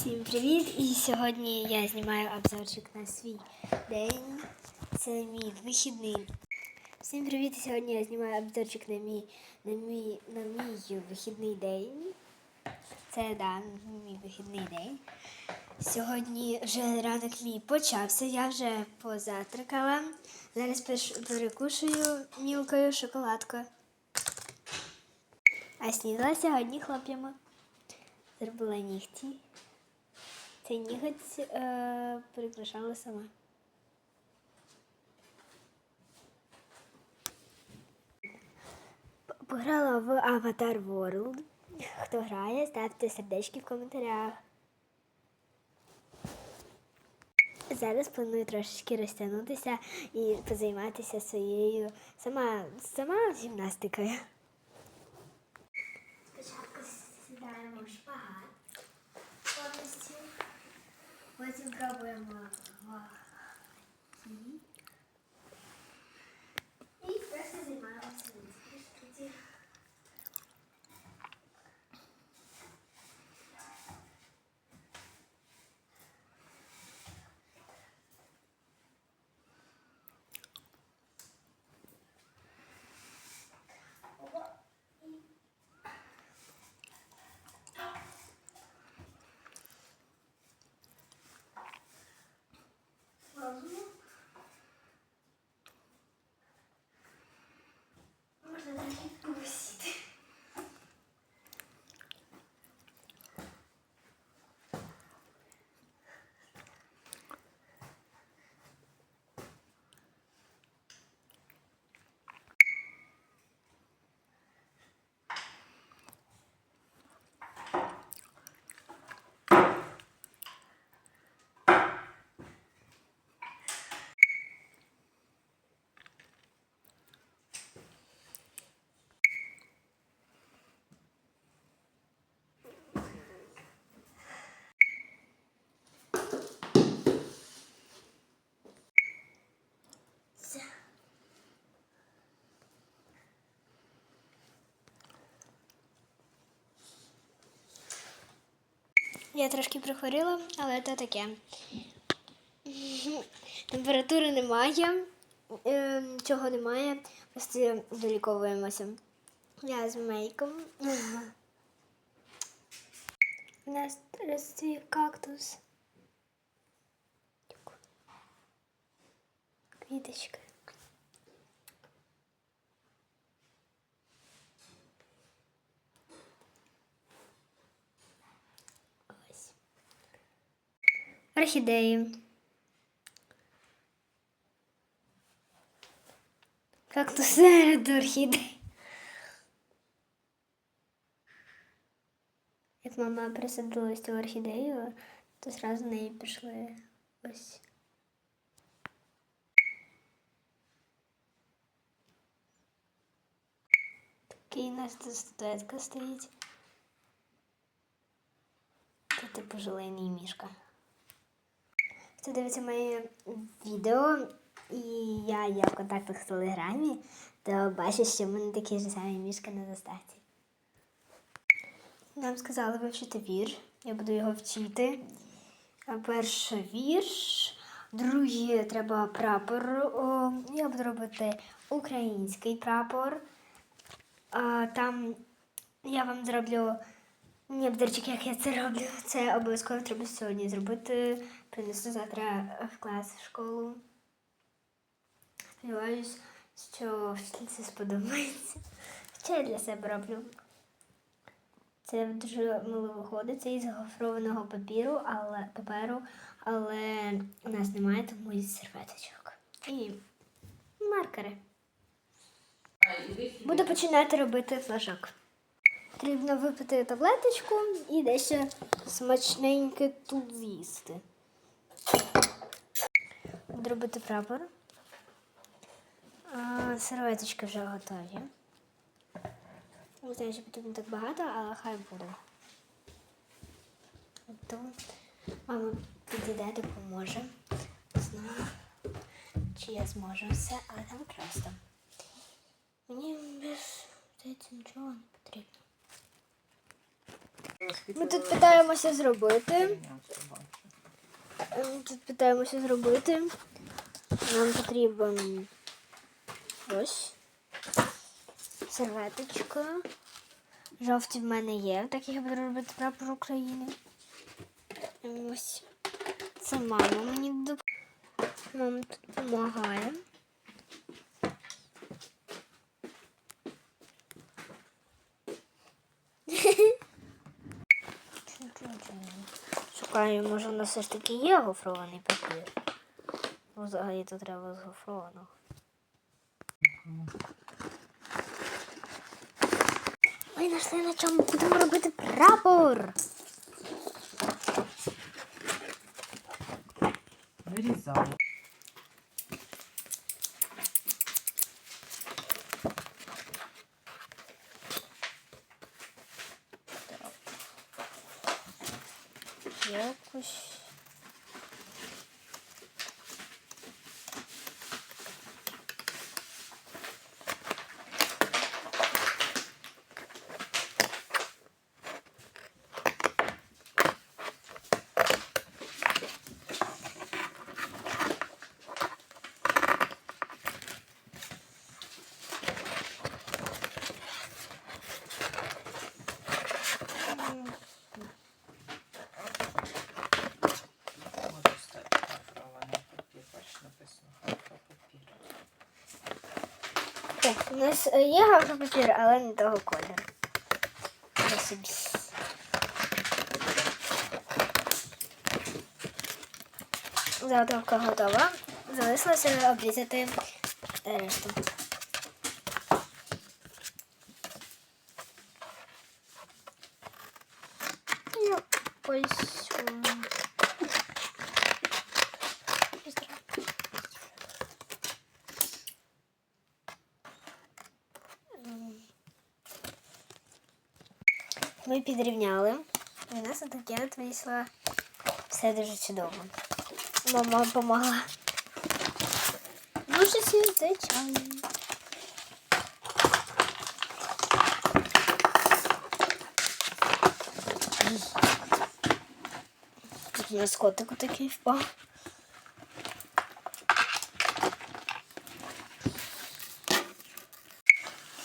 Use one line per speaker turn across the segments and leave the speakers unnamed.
Всім привіт! І сьогодні я знімаю обзорчик на свій день. Це мій вихідний. Всім привіт! І сьогодні я знімаю обзорчик на мій, на мій, на мій вихідний день. Це да, мій вихідний день. Сьогодні вже ранок мій почався, я вже позатрикала. Зараз перекушую мілкою шоколадкою. А снідала сьогодні хлоп'ями. Зробила нігті. Цей ніготь е, прикрашала сама. Пограла в Avatar World. Хто грає, ставте сердечки в коментарях. Зараз планую трошечки розтягнутися і позайматися своєю сама, сама гімнастикою. Спочатку сідаємо в шпагат повністю. Потім пробуємо. І просто займаємося трішки. Можна Я трошки прихворіла, але то таке. Температури немає, е, чого немає, просто доліковуємося. Я з мейком. У нас розцвів кактус. Квіточка. Орхідеї. Кактус серед орхідей. Як мама присадила цю орхідею, то зразу в неї пішли ось. Такий у нас тут статуетка стоїть. Це типу желейний мішка. Хто дивиться моє відео, і я є в контактах в Телеграмі, то бачить, що в мене такі ж самі мішка на заставці. Нам сказали вивчити вірш. Я буду його вчити. Перший вірш, другий треба прапор. Я буду робити український прапор. Там я вам зроблю небдерчик, як я це роблю. Це обов'язково треба сьогодні зробити. Принесу завтра в клас в школу. Сподіваюсь, що вчитель це сподобається. Що я для себе роблю? Це дуже мило виходить. Це із гофрованого папіру, але паперу, але у нас немає, тому із серветочок. І маркери. Буду починати робити флажок. Потрібно випити таблеточку і дещо смачненьке тут з'їсти. Буду робити прапор. А, серветочки вже готові. Не знаю, що потрібно так багато, але хай буде. То мама підійде, допоможе. Не знаю, чи я зможу все, але там просто. Мені без нічого не. Ми тут питаємося зробити. Ем, Тут питаємося зробити. Нам потрібен ось серветочка. Жовті в мене є, так я буду робити прапор України. Ем, Ось. Це мама мені доп... Мама тут допомагає. Шукаю, може, у нас все ж таки є гофрований папір. Ну, взагалі то треба з гофрованого. Ми знайшли на чому будемо робити прапор.
Вирізаю. Yokmuş.
Так, у нас е, є графопапір, але не того кольору. Я собі. Заготовка готова. Залишилося обрізати решту. Ну, ось. Ми підрівняли. І у нас таке от вийшло все дуже чудово. Мама допомогла. Дуже звичайно. Тут у нас котику такий впав.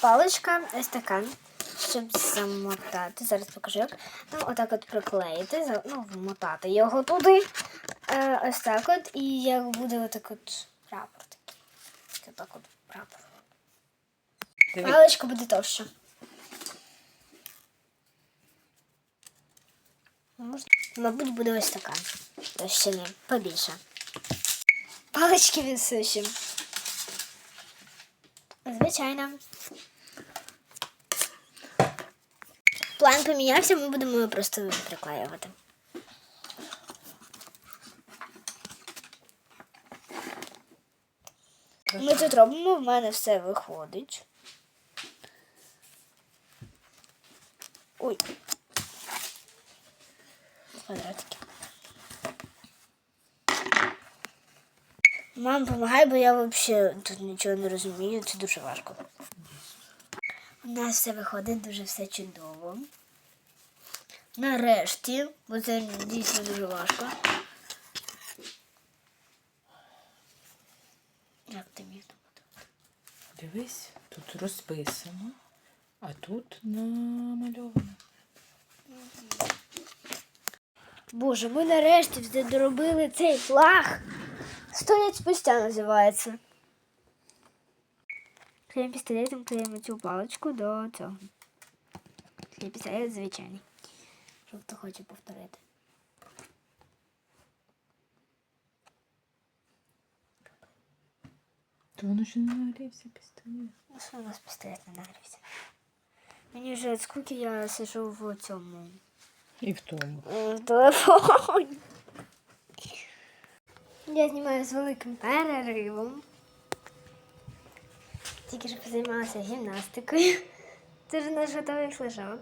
Паличка ось така, щоб замотати. Зараз покажу як. Ну, отак от приклеїти, ну, вмотати його туди. Е, ось так от. І як буде отак от прапор такий. Отак от прапор. Паличка буде товща. Можна? Мабуть, буде ось така. Товщини побільше. Палички відсушимо. Звичайно. План помінявся, ми будемо його просто приклеювати. Ми тут робимо, в мене все виходить. Ой. Квадратики. Мам, помагай, бо я взагалі тут нічого не розумію, це дуже важко. У нас все виходить дуже все чудово. Нарешті, бо це дійсно дуже важко. Як тобі там?
Дивись, тут розписано, а тут намальовано.
Боже, ми нарешті доробили цей флаг. Сто літ спустя називається. Клеїмо пістолетом, клеїмо цю паличку до цього. Клей пістолет звичайний. Що хто хоче повторити.
То воно ще не нагрівся пістолет.
Ну що у нас пістолет не нагрівся? Мені вже від скуки я сижу в цьому
І в тому.
е, в телефоні. Я знімаю з великим переривом. Тільки що позаймалася гімнастикою. Це ж наш готовий флажок.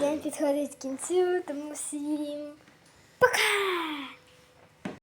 День підходить кінцю, тому всім пока!